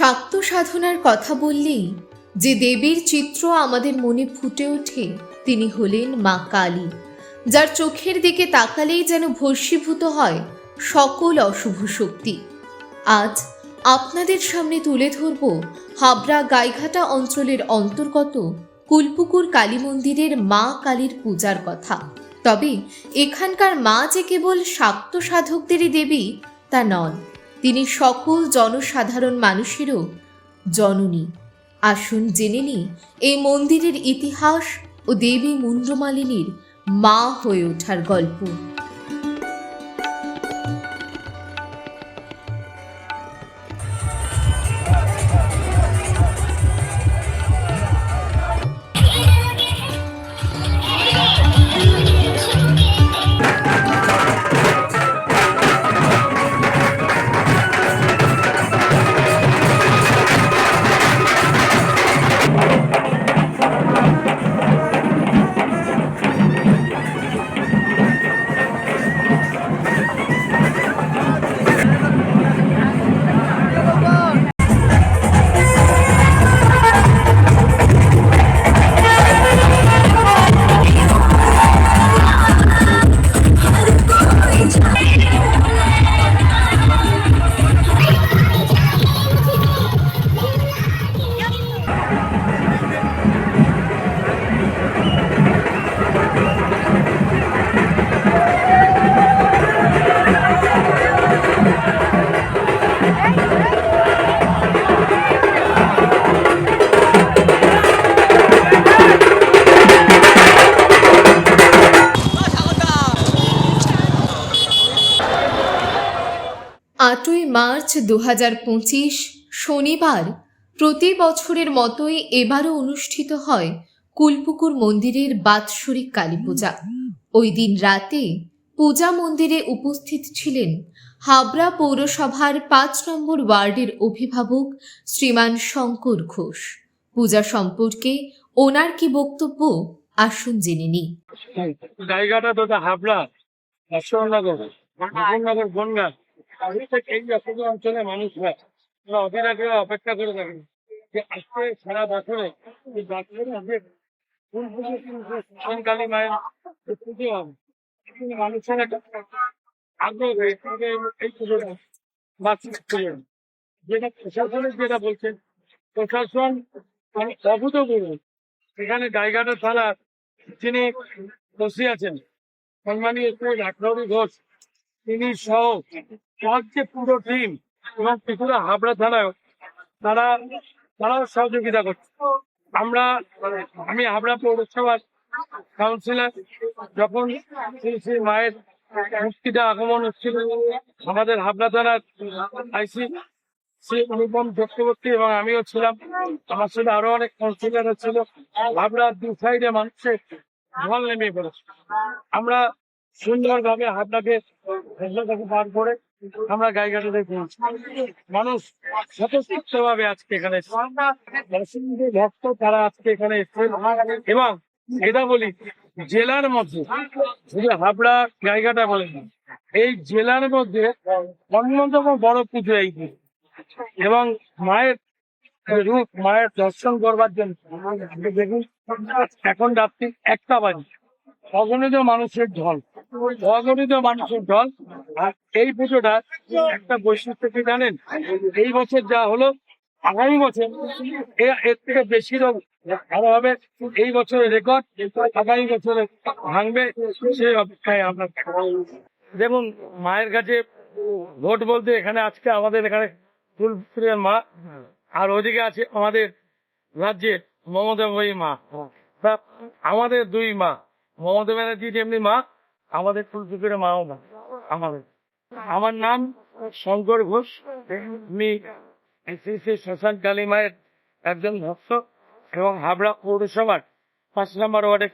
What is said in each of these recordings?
শাক্ত সাধনার কথা বললেই যে দেবীর চিত্র আমাদের মনে ফুটে ওঠে, তিনি হলেন মা কালী। যার চোখের দিকে তাকালেই যেন ভস্মীভূত হয় সকল অশুভ শক্তি। আজ আপনাদের সামনে তুলে ধরব হাবড়া গাইঘাটা অঞ্চলের অন্তর্গত কুলপুকুর কালী মন্দিরের মা কালীর পূজার কথা। তবে এখানকার মা যে কেবল শাক্ত সাধকদেরই দেবী, তা নন। তিনি সকল জনসাধারণ মানুষেরও জননী। আসুন জেনে নিই, এই মন্দিরের ইতিহাস ও দেবী মুন্দ্রমালিনীর মা হয়ে ওঠার গল্প। মার্চ দু হাজার পঁচিশ শনিবার প্রতি বছরের মতোই এবারও অনুষ্ঠিত হয় কুলপুকুর মন্দিরের বাৎসরিক কালী পূজা। ওই দিন রাতে পূজা মন্দিরে উপস্থিত ছিলেন হাবড়া পৌরসভার পাঁচ নম্বর ওয়ার্ডের অভিভাবক শ্রীমান শঙ্কর ঘোষ। পূজা সম্পর্কে ওনার কি বক্তব্য আসুন জেনে নিই। জায়গাটা তো হাবড়া বনগা। আমি তো এই অসুবিধা অঞ্চলের মানুষরা তারা অধীরাকে অপেক্ষা করে থাকেন যে আজকে সারা বছরে এই কোন পুজো কালী মায়ের হবে। মানুষের একটা আগ্রহ এই যেটা প্রশাসনের যেটা বলছেন প্রশাসন মানে অভূতপূর্ব। এখানে জায়গাটা ছাড়া তিনি বসে আছেন। সম্মানীয় শ্রী রাখরবি ঘোষ তিনি সহ যে পুরো টিম এবং ত্রিপুরা হাবড়া থানায় তারা তারাও সহযোগিতা করছে। আমরা, আমি হাবড়া পৌরসভার কাউন্সিলর যখন শ্রী শ্রী মায়ের মুক্তিটা আগমন হচ্ছিল, আমাদের হাবড়া থানার আইসি শ্রী অনুপম চক্রবর্তী এবং আমিও ছিলাম। আমার সাথে আরও অনেক কাউন্সিলর ছিল। হাবড়ার দু সাইডে মানুষের ঢল নেমে পড়েছে। আমরা সুন্দরভাবে হাবড়াকে আমরা গাইঘাটাতে মানুষ স্বতঃস্ফূর্ত ভাবে আজকে এখানে। অসংখ্য ভক্ত তারা আজকে এখানে এসছে এবং এটা বলি জেলার মধ্যে, শুধু হাবড়া, গাইঘাটা বলে এই জেলার মধ্যে অন্যতম বড় পুজো এই। এবং মায়ের রূপ, মায়ের দর্শন করবার জন্য, দেখুন, এখন রাত্রি একটা বাজে অগণিত মানুষের ঢল, অগণিত মানুষের ঢল। আর এই পুজোটা একটা বৈশিষ্ট্য কি জানেন? এই বছর যা হলো, আগামী বছর এর থেকে বেশি লোক আরও হবে। এই বছরের রেকর্ড আগামী বছরে ভাঙবে সেই অপেক্ষায় আমরা। দেখুন, মায়ের কাছে ভোট বলতে এখানে আজকে আমাদের এখানে ফুলপুরের মা, আর ওদিকে আছে আমাদের রাজ্যে মমতা মা। আমাদের দুই মা। মমতা ব্যানার্জি যেমনি মা আমাদের ফুলপুকুরের মাও মা আমাদের। আমার নাম শঙ্কর ঘোষ আমি শ্মশান কালী মায়ের একজন ভক্ত এবং হাবড়া পৌরসভার পাঁচ নম্বর ওয়ার্ডের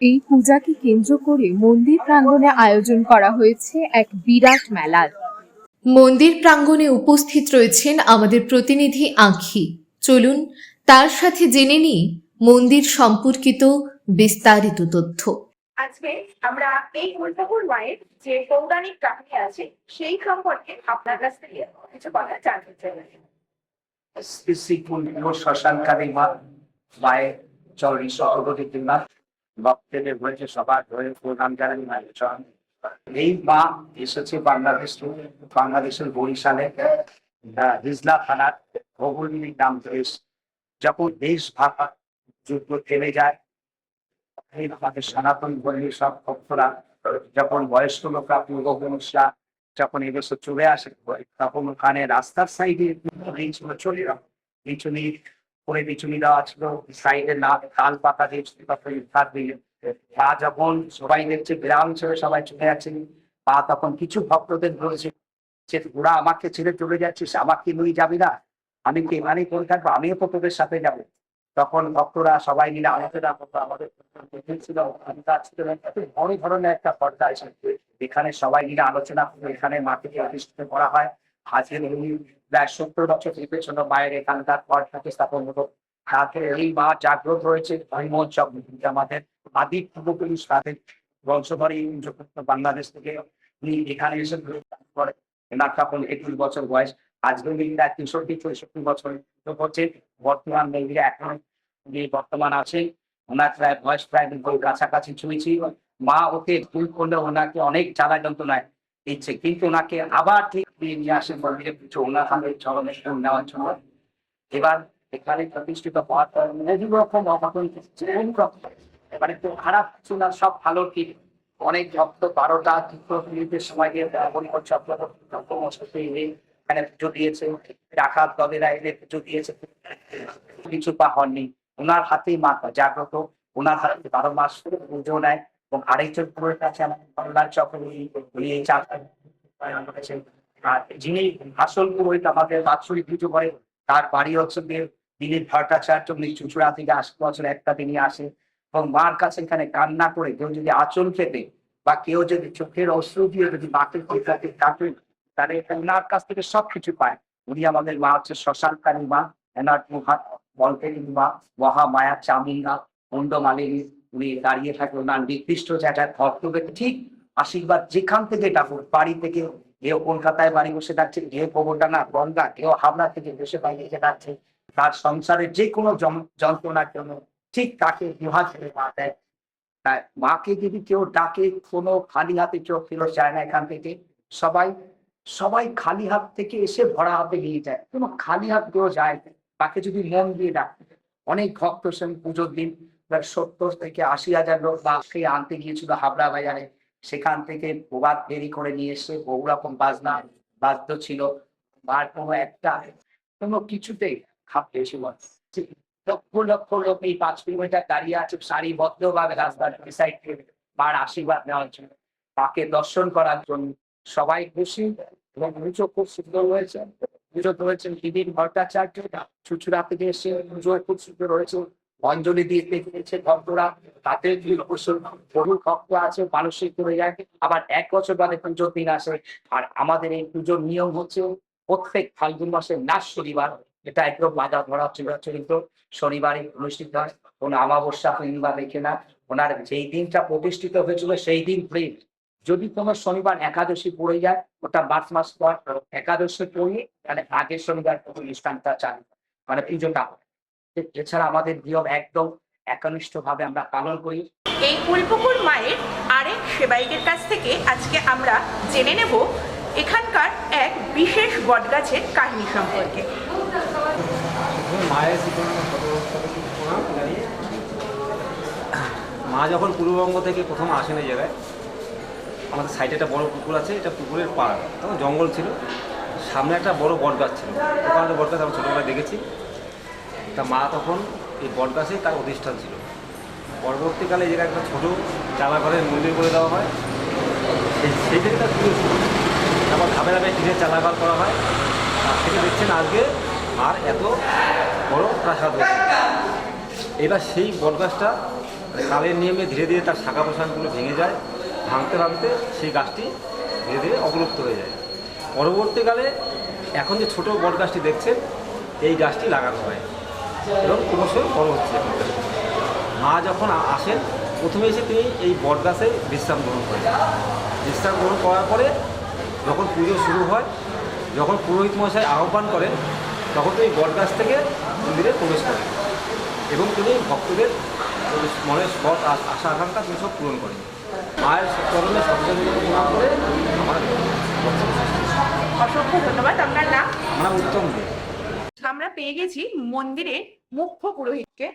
এই পূজাকে কেন্দ্র করে মন্দির প্রাঙ্গণে আয়োজন করা হয়েছে এক বিরাট মেলার মন্দির প্রাঙ্গণে উপস্থিত রয়েছেন আমাদের প্রতিনিধি আঁখি। চলুন তার সাথে জেনে নিই মন্দির সম্পর্কিত বিস্তারিত তথ্য। আজকে আমরা এই কল্পকুর মায়ের যে পৌরাণিক কাহিনী আছে সেই সম্পর্কে আপনার কাছ থেকে কিছু কথা জানতে চাই। শ্মশানকারী মা মায়ের চরণী সহগতি মা ভক্তদের হয়েছে সবার হয়ে প্রধান জানানি মায়ের চরণ। এই মা এসেছে বাংলাদেশ বাংলাদেশের বরিশালে হিজলা থানার ভৌগোলিক নাম দেশ যখন দেশ ভাষা যুদ্ধ থেমে যায় আমাদের সনাতন বন্ধু সব ভক্তরা, যখন বয়স্ক লোকরা পূর্ব পুরুষরা যখন এদেশে চলে আসে, তখন ওখানে রাস্তার সাইডে চলে বিচুনি করে বিচুনি দেওয়া ছিল সাইডে না তাল পাতা তারপরে ইফতার দিয়ে যখন সবাই দেখছে বিরাম হিসেবে সবাই চলে যাচ্ছে পা তখন কিছু ভক্তদের বলেছে যে ওরা আমাকে ছেড়ে চলে যাচ্ছিস, আমাকে নিয়ে যাবি না। আমি কি এখানেই পড়ে থাকব, আমিও তো তোদের সাথে যাব। তখন ভক্তরা সবাই মিলে আলোচনা করতো আমাদের ছিল ছিল একটা বড় ধরনের একটা পর্দা এসেছে এখানে সবাই মিলে আলোচনা করে এখানে মাকে প্রতিষ্ঠিত করা হয়। আজকের এই প্রায় সত্তর বছর পেছনে মায়ের এখানকার পর্দাকে স্থাপন হলো। তারপরে এই মা জাগ্রত রয়েছে ধর্মোৎসব আমাদের আদি পূর্বপুরুষ তাদের বংশধরী বাংলাদেশ থেকে উনি এখানে এসে তখন একুশ বছর বয়স। আজকে প্রায় তেষট্টি চৌষট্টি বছর হচ্ছে। বর্তমান মেয়েরা এখন বর্তমান আছেন ওনার প্রায় বয়স প্রায় কাছাকাছি ছুঁয়েছি মা ওকে ভুল করলে ওনাকে অনেক জ্বালা যন্ত্রণায় দিচ্ছে। কিন্তু ওনাকে আবার ঠিক নিয়ে আসেন মন্দিরে কিছু ওনার হাতে চরণে নেওয়ার জন্য। এবার এখানে প্রতিষ্ঠিত হওয়ার পর বহু রকম অঘটন বহু রকম। এবারে তো খারাপ কিছু না, সব ভালো ঠিক। অনেক ভক্ত বারোটা চিত্র মিনিটের সময় পরিকর চক্র এখানে পুজো দিয়েছে পুজো দিয়েছে। কিছু পা হননি ওনার হাতেই জাগ্রত। ওনার হাতে বারো মাস পুজো নেয় এবং আর যিনি আসল পুরোহিত আমাদের বাৎসরিক পুজো করে, তার বাড়ি হচ্ছে দিলীপ ভট্টাচার্য, উনি চুচুড়া থেকে আশি বছর একটা দিনই আসে। এবং মার কাছে এখানে কান্না করে কেউ যদি আঁচল পেতে বা কেউ যদি চোখের অশ্রু দিয়ে যদি মাকে কাটে তাহলে ওনার কাছ থেকে সবকিছু পায়। উনি আমাদের মা হচ্ছে শ্মশানকারী মা, এনার মহা বলকেরী মা, মহা মায়া চামিন্দা মুন্ড মালিনী। উনি দাঁড়িয়ে থাকে ওনার নির্দিষ্ট জায়গায় ভক্তদের ঠিক আশীর্বাদ যেখান থেকে ডাকুন বাড়ি থেকে কেউ কলকাতায় বাড়ি বসে ডাকছে কেউ না, গঙ্গা কেউ হাবড়া থেকে বসে বাড়ি এসে ডাকছে তার সংসারের যে কোনো যন্ত্রণার জন্য ঠিক তাকে দুহাত ছেড়ে মা দেয়। মাকে যদি কেউ ডাকে, কোনো খালি হাতে চোখ ফেরত যায় না এখান থেকে। সবাই সবাই খালি হাত থেকে এসে ভরা হাতে নিয়ে যায়। কোনো খালি হাত কেউ যায়। তাকে যদি মন দিয়ে ডাকে, অনেক ভক্ত সেন পুজোর দিন সত্তর থেকে আশি হাজার লোক বাসকে আনতে গিয়েছিল হাবড়া বাজারে। সেখান থেকে প্রবাদ দেরি করে নিয়ে এসে বহু রকম বাজনা, বাদ্য ছিল। আর কোনো একটা, কোনো কিছুতেই খাপ বেশি বল লক্ষ লক্ষ লোক এই পাঁচ কিলোমিটার দাঁড়িয়ে আছে সারিবদ্ধ ভাবে রাস্তার সাইড মার আশীর্বাদ নেওয়ার জন্য। মাকে দর্শন করার জন্য সবাই খুশি এবং পুজো খুব সুন্দর হয়েছে। পুজো হয়েছেন দিদির ভট্টাচার্য চুচুড়া থেকে এসে পুজো খুব সুন্দর হয়েছে। অঞ্জলি দিয়ে দেখেছে ভক্তরা। তাতে বহু ভক্ত আছে, মানসিক করে যায়। আবার এক বছর বাদে পুজোর দিন আসে। আর আমাদের এই পুজোর নিয়ম হচ্ছে প্রত্যেক ফাল্গুন মাসের লাশ শনিবার। এটা একদম বাধা ধরা চরিত্র শনিবারই অনুষ্ঠিত হয়। কোনো আমাবস্যা কিংবা রেখে না। ওনার যেই দিনটা প্রতিষ্ঠিত হয়েছিল, সেই দিন প্রেম যদি কোনো শনিবার একাদশী পড়ে যায় ওটা মার্চ মাস পর একাদশী পড়ে তাহলে আগের শনিবার অনুষ্ঠানটা চালু মানে পুজোটা হয়। এছাড়া আমাদের নিয়ম একদম একনিষ্ঠ ভাবে আমরা পালন করি। এই কুলপুকুর মায়ের আরেক সেবাইকের কাছ থেকে আজকে আমরা জেনে নেব এখানকার এক বিশেষ বটগাছের কাহিনী সম্পর্কে। মায়ের মা যখন পূর্ববঙ্গ থেকে প্রথম আসেন এই জায়গায় আমাদের সাইডে একটা বড় পুকুর আছে, এটা পুকুরের পাড়। তখন জঙ্গল ছিল। সামনে একটা বড় বট গাছ ছিল। ওখানে বট গাছ আমরা ছোটোবেলায় দেখেছি। তা মা তখন এই বট গাছে তার অধিষ্ঠান ছিল। পরবর্তীকালে জায়গায় একটা ছোটো চালা ঘরের মন্দির করে দেওয়া হয়। সেই সেই থেকে তার পুজো শুরু তারপর ধাপে ধাপে টিনের চালাঘর করা হয়। তার থেকে দেখছেন আজকে আর এত বড় প্রাসাদ হয়েছে। এবার সেই বটগাছটা কালের নিয়মে ধীরে ধীরে তার শাখা প্রশাখগুলো ভেঙে যায়। ভাঙতে ভাঙতে সেই গাছটি ধীরে ধীরে অবলুপ্ত হয়ে যায়। পরবর্তীকালে এখন যে ছোট বটগাছটি দেখছেন, এই গাছটি লাগানো হয় এবং ক্রমশই বড় হচ্ছে মা যখন আসেন, প্রথমে এসে তিনি এই বটগাছে বিশ্রাম গ্রহণ করেন। বিশ্রাম গ্রহণ করার পরে যখন পুজো শুরু হয়, যখন পুরোহিত মশাই আহ্বান করেন, তখন তিনি বট গাছ থেকে মন্দিরে প্রবেশ করেন এবং তিনি ভক্তদের মনের সৎ আশা আকাঙ্ক্ষা তিনি সব পূরণ করেন। মায়ের চরণে সবচেয়ে প্রণাম করে আমার অসংখ্য ধন্যবাদ আপনার নাম? আমরা উত্তম আমরা পেয়ে গেছি মন্দিরের মুখ্য পুরোহিতকে।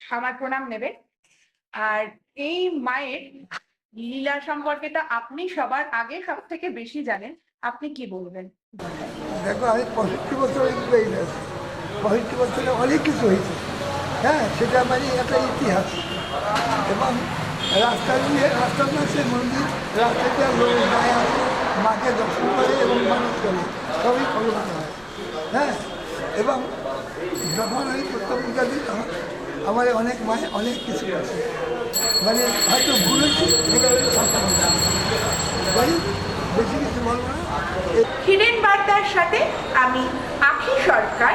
আমার প্রণাম নেবে আর এই মায়ের লীলা সম্পর্কে তো আপনি সবার আগে সব থেকে বেশি জানেন। আপনি কি বলবেন? দেখো আমি পঁয়ষট্টি বছর পঁয়ষট্টি বছরে অনেক কিছু হয়েছে। হ্যাঁ সেটা মানে একটা ইতিহাস। এবং রাস্তা দিয়ে রাস্তা আছে মন্দির রাস্তা দিয়ে লোক যায় আসে মাকে দর্শন করে এবং মানুষ করে। সবই ফলবান হয় হ্যাঁ? এবং যখন আমি পূজা দিই তখন আমার অনেক মায়ে, অনেক কিছু আছে। মানে হয়তো ভুল হচ্ছে সেটা হচ্ছে সত্য কথা। বেশি কিছু বলব না। হিডেন বার্তার সাথে আমি আখি সরকার।